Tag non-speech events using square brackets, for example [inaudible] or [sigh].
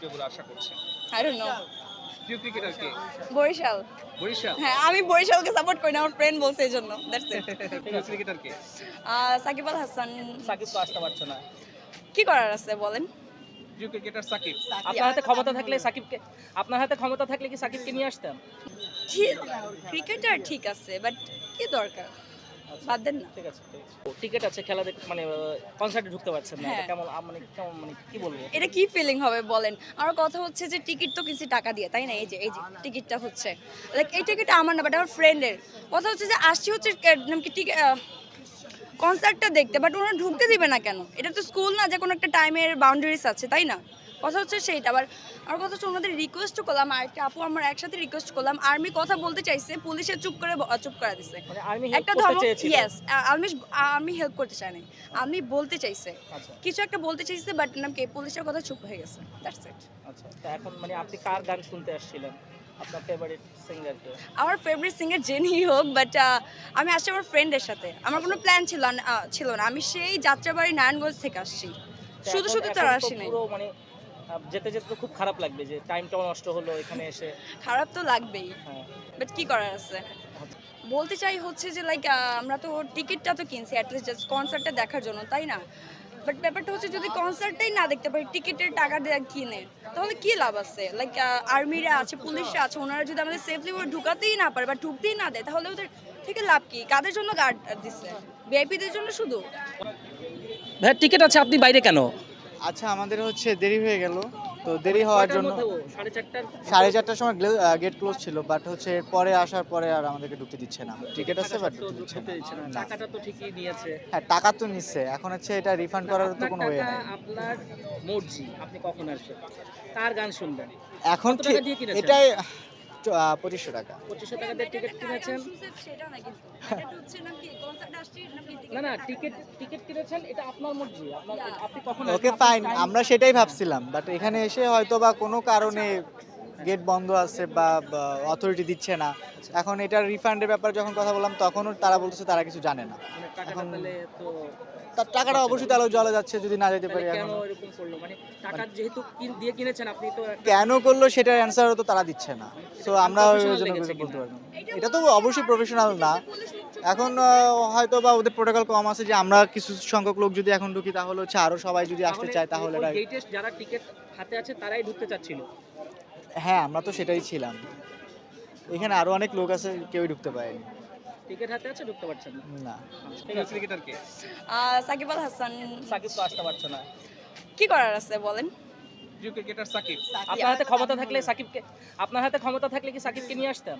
জিতবে বলে আশা করছেন? আই ডোন্ট নো প্রিয় ক্রিকেটার কে? বরিশাল। বরিশাল? হ্যাঁ আমি বরিশালকে সাপোর্ট করি না আমার ফ্রেন্ড বলছে এই জন্য দ্যাটস ইট [laughs] প্রিয় ক্রিকেটার কে? সাকিব আল হাসান। সাকিব তো আসতে পারছে না। কি করার আছে বলেন? প্রিয় ক্রিকেটার সাকিব। আপনার হাতে ক্ষমতা থাকলে সাকিবকে আপনার হাতে ক্ষমতা থাকলে কি সাকিবকে নিয়ে আসতেন? ক্রিকেটার ঠিক আছে বাট কি দরকার? বাদ দেন না। ঠিক আছে টিকিট আছে খেলা মানে কনসার্টে ঢুকতে পারছেন না। হ্যাঁ। কেমন মানে কেমন মানে কি বলব? এটা কি ফিলিং হবে বলেন? কথা হচ্ছে যে টিকিট তো কিছু টাকা দিয়ে তাই না? এই যে এই যে টিকিটটা হচ্ছে। লাইক এই টিকিটটা আমার না বাট আমার ফ্রেন্ডের কথা হচ্ছে যে আসছি হচ্ছে নাম কি টিকিট কনসার্টটা দেখতে বাট ওনারা ঢুকতে দিবে না কেন? এটা তো স্কুল না যে কোনো একটা টাইমের বাউন্ডারিজ আছে তাই না? কথা হচ্ছে সেইটা। আবার আর কথা হচ্ছে ওনাদের রিকোয়েস্ট করলাম আর একটা আপু আমার একসাথে রিকোয়েস্ট করলাম আর্মি কথা বলতে চাইছে পুলিশে চুপ করে চুপ করে দিছে। মানে একটা ধর্ম ইয়েস আমি আমি হেল্প করতে চাই না আমি বলতে চাইছে। আচ্ছা। কিছু একটা বলতে চাইছে বাট নাম কি পুলিশের কথা চুপ হয়ে গেছে। দ্যাটস ইট আচ্ছা তো এখন মানে আপনি কার গান শুনতে আসছিলেন? আপনার ফেভারিট সিঙ্গারকে আমার ফেভারিট সিঙ্গার জেনি হোক বাট আমি আসছি আমার ফ্রেন্ডের সাথে। আমার কোনো প্ল্যান ছিল না ছিল না। আমি সেই যাত্রাবাড়ি নারায়ণগঞ্জ থেকে আসছি। শুধু শুধু তো আর আসি নাই পুরো মানে যেতে যেতে তো খুব খারাপ লাগবে যে টাইমটাও নষ্ট হলো এখানে এসে। খারাপ তো লাগবেই। হ্যাঁ। বাট কি করার আছে? বলতে চাই হচ্ছে যে লাইক আমরা তো টিকিটটা তো কিনছি অ্যাটলিস্ট জাস্ট কনসার্টটা দেখার জন্য তাই না? বাট ব্যাপারটা হচ্ছে যদি কনসার্টটাই না দেখতে পারি টিকিটের টাকা দিয়ে কিনে তাহলে কি লাভ আছে? লাইক আর্মিরা আছে পুলিশরা আছে ওনারা যদি আমাদের সেফলি ঢুকাতেই না পারে বা ঢুকতেই না দেয় তাহলে ওদের থেকে লাভ কি? কাদের জন্য গার্ড দিচ্ছে ভিআইপিদের জন্য শুধু? ভাই টিকিট আছে আপনি বাইরে কেন? আচ্ছা আমাদের হচ্ছে দেরি হয়ে গেল। তো দেরি হওয়ার জন্য সাড়ে চারটার সাড়ে চারটার সময় গেট ক্লোজ ছিল বাট হচ্ছে পরে আসার পরে আর আমাদেরকে ঢুকতে দিচ্ছে না। টিকিট আছে বাট ঢুকতে দিচ্ছে না। টাকাটা তো ঠিকই নিয়েছে। হ্যাঁ টাকা তো নিচ্ছে। এখন হচ্ছে এটা রিফান্ড করার তো কোনো ওয়ে টাকা, নাই। আপনার মর্জি আপনি কখন আসবেন? কার গান শুনবেন? এখন ঠিক টাকা দিয়ে কিনেছেন? এটাই পঁচিশশো টাকা। পঁচিশশো টাকা দিয়ে টিকিট কিনেছেন? সেটা না কিন্তু। হচ্ছে নাকি কনসার্ট আসছি নাকি না না টিকিট টিকিট কিনেছেন এটা আপনার মর্জি আপনি কখন ওকে ফাইন আমরা সেটাই ভাবছিলাম বাট এখানে এসে হয়তো বা কোনো কারণে গেট বন্ধ আছে বা অথরিটি দিচ্ছে না। এখন এটার রিফান্ডের ব্যাপারে যখন কথা বললাম তখনও তারা বলতেছে তারা কিছু জানে না। মানে এখন- তার টাকাটা অবশ্যই তাহলে জলে যাচ্ছে যদি না যেতে পারি এখন। এরকম করল? মানে টাকা যেহেতু কিন- তো করল সেটার অ্যান্সারও তো তারা দিচ্ছে না। সো আমরা বলতে পারব এটা তো অবশ্যই প্রফেশনাল না। এখন হয়তো বা ওদের প্রোটোকল কম আছে যে আমরা কিছু সংখ্যক লোক যদি এখন ঢুকি তাহলে হচ্ছে আরও সবাই যদি আসতে চায় তাহলে যারা টিকিট হাতে আছে তারাই ঢুকতে চাচ্ছিল। হ্যাঁ আমরা তো সেটাই ছিলাম। এখানে আরও অনেক লোক আছে কেউই ঢুকতে পারেনি। টিকিট হাতে আছে ঢুকতে পারছেন না। না। ঠিক প্রিয় আছে ক্রিকেটার কে? সাকিব আল হাসান। সাকিব তো আসতে পারছে না। কি করার আছে বলেন? প্রিয় ক্রিকেটার সাকিব আপনার হাতে ক্ষমতা থাকলে সাকিবকে আপনার হাতে ক্ষমতা থাকলে কি সাকিবকে নিয়ে আসতেন?